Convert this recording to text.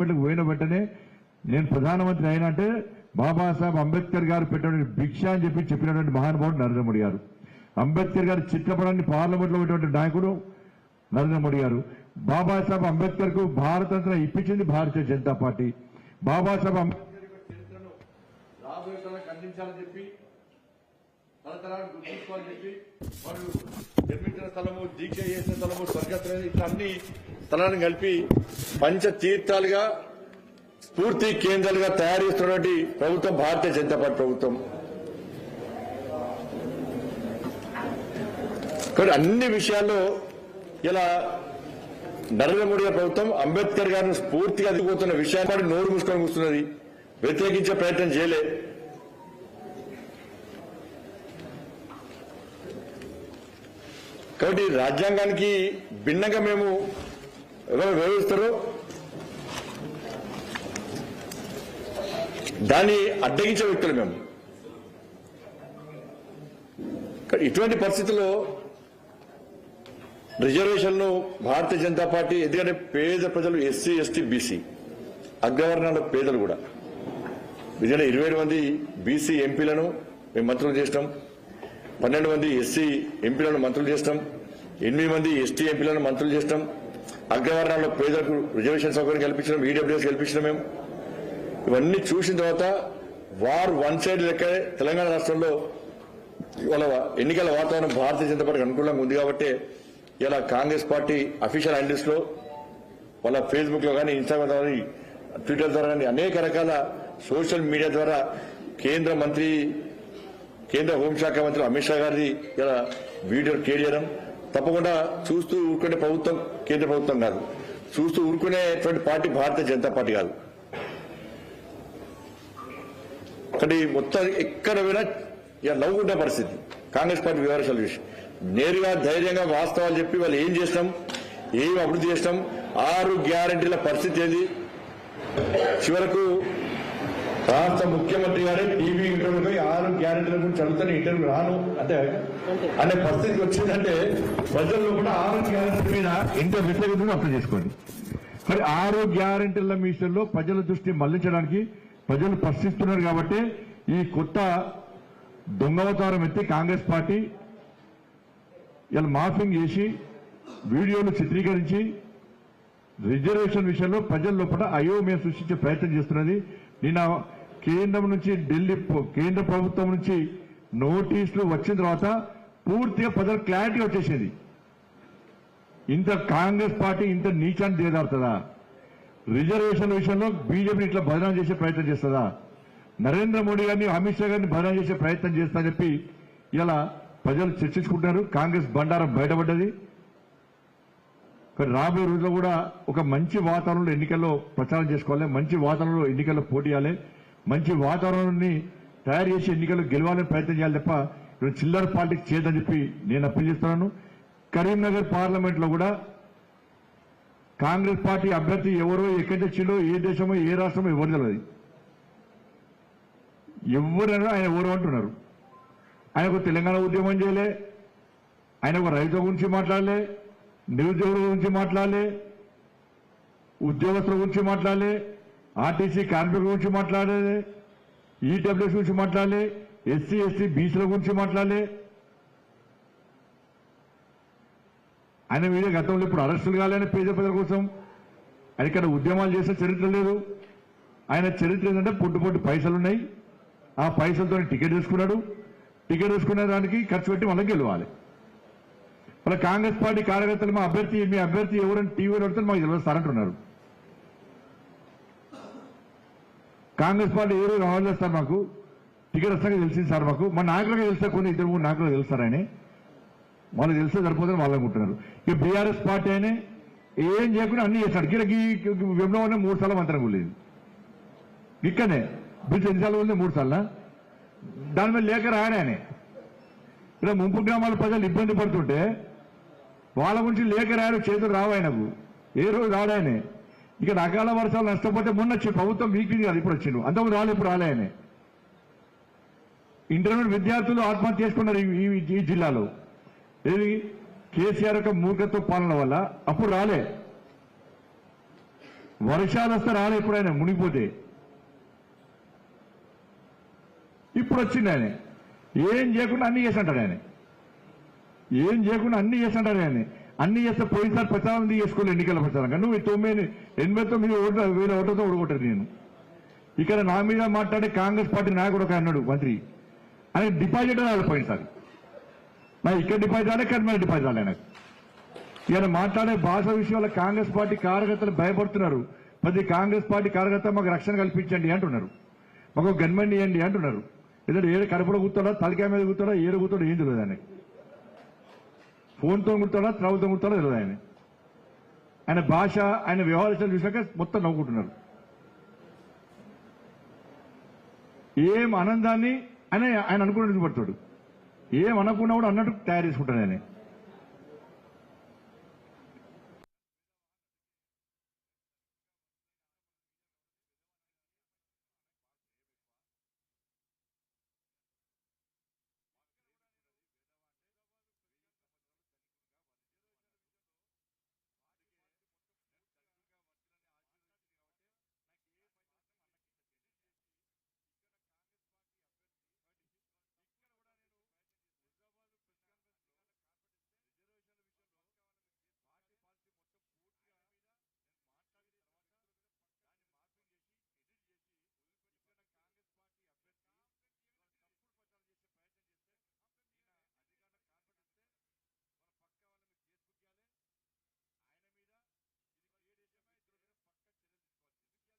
హాస్పిటల్కి పోయిన వెంటనే నేను ప్రధానమంత్రి అయినంటే బాబాసాహెబ్ అంబేద్కర్ గారు పెట్టినటువంటి భిక్ష అని చెప్పి చెప్పినటువంటి మహానుభావుడు నరేంద్ర మోడీ గారు. అంబేద్కర్ గారి చిత్రపటాన్ని పార్లమెంట్లో ఉన్నటువంటి నాయకుడు నరేంద్ర మోడీ గారు. బాబాసాహెబ్ అంబేద్కర్కు భారతరత్న ఇప్పించింది భారతీయ జనతా పార్టీ. బాబాసాహెబ్ అంబేద్కర్ చరిత్రను రాబోయే తరాలకు అందించాలని చెప్పి తరతరాలకు గుర్తుంచుకోవాలని చెప్పి మరియు నిర్మించిన స్థలము దీక్ష చేసిన స్థలము స్వర్గస్థలం ఇట్లా అన్ని స్థలాలను కలిపి పంచ తీర్థాలుగా స్ఫూర్తి కేంద్రాలుగా తయారు చేస్తున్నటువంటి ప్రభుత్వం భారతీయ జనతా పార్టీ ప్రభుత్వం. కాబట్టి అన్ని విషయాల్లో ఇలా నరేంద్ర మోడీ ప్రభుత్వం అంబేద్కర్ గారిని స్ఫూర్తిగా అదిగిపోతున్న విషయాన్ని నోరు మూసుకొని కూర్చున్నది. వ్యతిరేకించే ప్రయత్నం చేయలే. కాబట్టి రాజ్యాంగానికి భిన్నంగా మేము ఎవరు వివరిస్తారు దాన్ని అడ్డగించే వ్యక్తులు మేము. కానీ ఇటువంటి పరిస్థితుల్లో రిజర్వేషన్లు భారతీయ జనతా పార్టీ ఎందుకంటే పేద ప్రజలు ఎస్సీ ఎస్టీ బీసీ అగ్రవర్ణాల పేదలు కూడా. ఎందుకంటే ఇరవై ఏడు మంది బీసీ ఎంపీలను మేము మంత్రులు చేసినాం పన్నెండు మంది ఎస్సీ ఎంపీలను మంత్రులు చేస్తాం ఎనిమిది మంది ఎస్టీ ఎంపీలను మంత్రులు చేస్తాం అగ్రవర్ణాల్లో పేదలకు రిజర్వేషన్ సౌకర్యం కల్పించడం ఈడబ్ల్యూఎస్ కల్పించడం మేము. ఇవన్నీ చూసిన తర్వాత వార్ వన్ సైడ్ లెక్క తెలంగాణ రాష్ట్రంలో ఇవాళ ఎన్నికల వాతావరణం భారతీయ జనతా పార్టీకి అనుకూలంగా ఉంది కాబట్టి ఇలా కాంగ్రెస్ పార్టీ అఫీషియల్ హ్యాండిల్స్లో వాళ్ళ ఫేస్బుక్లో కానీ ఇన్స్టాగ్రామ్ ద్వారా కానీ, ట్విట్టర్ ద్వారా కానీ అనేక రకాల సోషల్ మీడియా ద్వారా కేంద్ర మంత్రి కేంద్ర హోంశాఖ మంత్రి అమిత్ షా గారిది ఇలా వీడియో క్రియేట్ చేయడం తప్పకుండా చూస్తూ ఊరుకునే ప్రభుత్వం కేంద్ర ప్రభుత్వం కాదు. చూస్తూ ఊరుకునేటువంటి పార్టీ భారతీయ జనతా పార్టీ కాదు. కానీ మొత్తం ఎక్కడ పోయినా ఇక నవ్వుకునే పరిస్థితి. కాంగ్రెస్ పార్టీ వివరాలు చూసి నేరుగా ధైర్యంగా వాస్తవాలు చెప్పి వాళ్ళు ఏం చేసినాం ఏం అభివృద్ధి చేసినాం ఆరు గ్యారంటీల పరిస్థితి ఏది? చివరకు రాష్ట్ర ముఖ్యమంత్రి గారే టీవీ ఇంటర్వ్యూపై ఆరు గ్యారెంటీల గురించి అడుగుతాను ఇంటర్వ్యూ రాను. అంటే అనే పరిస్థితికి వచ్చిందంటే ప్రజల్లో కూడా ఆరు గ్యారెంటీ మీద ఇంత వ్యతిరేకతను అర్థం చేసుకోండి. మరి ఆరు గ్యారెంటీల విషయంలో ప్రజల దృష్టి మళ్ళించడానికి ప్రజలు ప్రశ్నిస్తున్నారు కాబట్టి ఈ కొత్త దొంగవతారం ఎత్తి కాంగ్రెస్ పార్టీ ఇలా మార్ఫింగ్ చేసి వీడియోలు చిత్రీకరించి రిజర్వేషన్ విషయంలో ప్రజల లోపల అయోమయం సృష్టించే ప్రయత్నం చేస్తున్నది నిన్న కేంద్రం నుంచి ఢిల్లీ కేంద్ర ప్రభుత్వం నుంచి నోటీసులు వచ్చిన తర్వాత పూర్తిగా ప్రజలు క్లారిటీ వచ్చేసింది. ఇంత కాంగ్రెస్ పార్టీ ఇంత నీచాన్ని దిగదారుతుందా రిజర్వేషన్ విషయంలో బీజేపీ ఇట్లా బదనాం చేసే ప్రయత్నం చేస్తుందా? నరేంద్ర మోడీ గారిని అమిత్ షా గారిని బదనాం చేసే ప్రయత్నం చేస్తా చెప్పి ఇలా ప్రజలు చర్చించుకుంటున్నారు. కాంగ్రెస్ బండారం బయటపడ్డది. మరి రాబోయే రోజుల్లో కూడా ఒక మంచి వాతావరణంలో ఎన్నికల్లో ప్రచారం చేసుకోవాలి మంచి వాతావరణంలో ఎన్నికల్లో పోటీయాలి మంచి వాతావరణాన్ని తయారు చేసి ఎన్నికల్లో గెలవాలని ప్రయత్నం చేయాలి తప్ప ఇప్పుడు చిల్లర పాలిటిక్స్ చేయదని చెప్పి నేను అప్పీల్ చేస్తున్నాను. కరీంనగర్ పార్లమెంట్లో కూడా కాంగ్రెస్ పార్టీ అభ్యర్థి ఎవరో ఎక్కడి తెచ్చిండో ఏ దేశమో ఏ రాష్ట్రమో ఎవరు తెలియదు ఎవరైనా ఆయన ఎవరు అంటున్నారు? ఆయన ఒక తెలంగాణ ఉద్యమం చేయలే ఆయన ఒక రైతు గురించి మాట్లాడలే నిరుద్యోగుల గురించి మాట్లాడలే ఉద్యోగస్తుల గురించి మాట్లాడలే ఆర్టీసీ కార్మికుల గురించి మాట్లాడలే ఈడబ్ల్యూఎస్ గురించి మాట్లాడలే ఎస్సీ ఎస్సీ బీసీల గురించి మాట్లాడలే. ఆయన మీద గతంలో ఇప్పుడు అరెస్టులు కాలేని పేద ప్రజల కోసం ఆయన ఇక్కడ ఉద్యమాలు చేసే చరిత్ర లేదు. ఆయన చరిత్ర ఏంటంటే పొట్టు పొట్టు పైసలు ఉన్నాయి. ఆ పైసలతో టికెట్ తీసుకున్నాడు. టికెట్ తీసుకునే దానికి ఖర్చు పెట్టి మళ్ళీ గెలవాలి. మళ్ళీ కాంగ్రెస్ పార్టీ కార్యకర్తలు మా అభ్యర్థి మీ అభ్యర్థి ఎవరైనా టీవీలో పెడితే మాకు తెలియదు సార్ అంటున్నారు. కాంగ్రెస్ పార్టీ ఎవరు రావాలి సార్ మాకు. టికెట్ వస్తాక తెలిసింది సార్ మాకు. మా నాయకులకు తెలిసే కొన్ని ఇద్దరు మూడు నాయకులకు తెలుస్తారు ఆయన. వాళ్ళు తెలిస్తే సరిపోతుందని వాళ్ళు అనుకుంటున్నారు. ఇక బీఆర్ఎస్ పార్టీ అయినా ఏం చేయకుండా అన్ని చేస్తాడు. గిరకి వెంబడంలోనే మూడు సార్లు మంత్రం కూలేదు. ఇక్కడనే బ్రిడ్జ్ ఎన్నిసార్లు ఉంది మూడు సార్లు? దాని మీద లేఖ రాయడానే ఆయన. ఇలా ముంపు గ్రామాల ప్రజలు ఇబ్బంది పడుతుంటే వాళ్ళ గురించి లేఖ రాయడం చేతులు రావు ఆయనకు ఏ రోజు రాడాయనే? ఇక రకాల వర్షాలు నష్టపోతే మొన్న వచ్చి ప్రభుత్వం వీక్లీ కాదు ఇప్పుడు వచ్చిండు అంతకుముందు రాలే ఇప్పుడు రాలే ఆయన ఇంటర్మీడియట్ విద్యార్థులు ఆత్మహత్య చేసుకున్నారు ఈ- జిల్లాలో. ఏది? కేసీఆర్ యొక్క మూర్ఖత్వ పాలన వల్ల అప్పుడు రాలే. వర్షాలు వస్తే రాలే ఎప్పుడైనా మునిగిపోతే. ఇప్పుడు వచ్చింది ఆయన ఏం చేయకుండా అన్ని చేస్తుంటాడు ఆయన ఏం చేయకుండా అన్ని చేస్తుంటారు కానీ అన్ని చేస్తే పోయినసారి ప్రచారం చేసుకోలేదు ఎన్నికల ప్రచారం. కానీ నువ్వు తొమ్మిది ఎనభై తొమ్మిది ఓట్ల వేల ఓట్లతో ఓడగొట్టారు నేను. ఇక్కడ నా మీద మాట్లాడే కాంగ్రెస్ పార్టీ నాయకుడు ఒక అన్నాడు మంత్రి. ఆయన డిపాజిట్ రాలి పోయినసారి. నా ఇక్కడ డిపాజిట్ రాలే ఇక్కడ మరి డిపాజిట్ రాలే నాకు ఈయన మాట్లాడే భాష విషయంలో కాంగ్రెస్ పార్టీ కార్యకర్తలు భయపడుతున్నారు. ప్రతి కాంగ్రెస్ పార్టీ కార్యకర్త మాకు రక్షణ కల్పించండి అంటున్నారు. మాకు గన్మెన్ ఇవ్వండి అంటున్నారు. ఏదంటే ఏడు కడుపులో కూర్తాడా తలకాయ మీద కూర్తాడా ఏడు కూర్తాడో ఏం తెలియదు ఆయన ఫోన్తో కుడతాడా త్రవ్వుతో కూర్తాడో తెలియదు ఆయన ఆయన భాష ఆయన వ్యవహారాలు చూసాక మొత్తం నవ్వుకుంటున్నారు. ఏం ఆనందాన్ని ఆయన ఆయన అనుకున్నట్టు పడతాడు ఏం అనకుండా కూడా అన్నట్టు తయారు చేసుకుంటాడు ఆయన.